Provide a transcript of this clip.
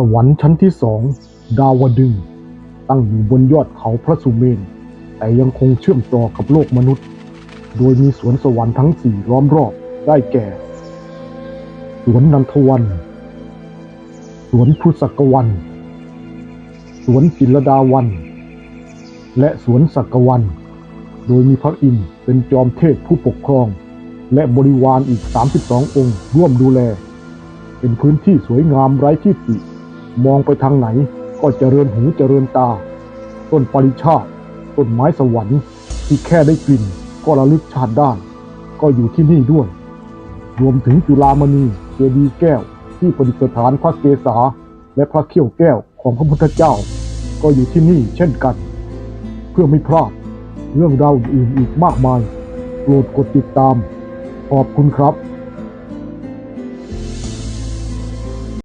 สวรรค์ชั้นที่สองดาวดึง ตั้งอยู่บนยอดเขาพระสุเมน แต่ยังคงเชื่อมต่อกับโลกมนุษย์ โดยมีสวนสวรรค์ทั้งสี่ล้อมรอบได้แก่ สวนนันทวัน สวนพุสักวัน สวนจิรดาวัน และสวนสักวัน โดยมีพระอินทร์เป็นจอมเทพผู้ปกครอง และบริวารอีก 32 องค์ร่วมดูแล เป็นพื้นที่สวยงามไร้ที่ติ มองไปทางไหนก็เจริญหูเจริญตา ต้นปริชาติต้นไม้สวรรค์ ที่แค่ได้กลิ่นก็ระลึกชาติได้ก็อยู่ที่นี่ด้วย รวมถึงจุฬามณีเจดีย์แก้ว ที่ประดิษฐานพระเกศาและพระเขี้ยวแก้วของพระพุทธเจ้า ก็อยู่ที่นี่เช่นกัน เพื่อไม่พลาดเรื่องราวอื่นอีกมากมายโปรดกดติดตาม ขอบคุณครับ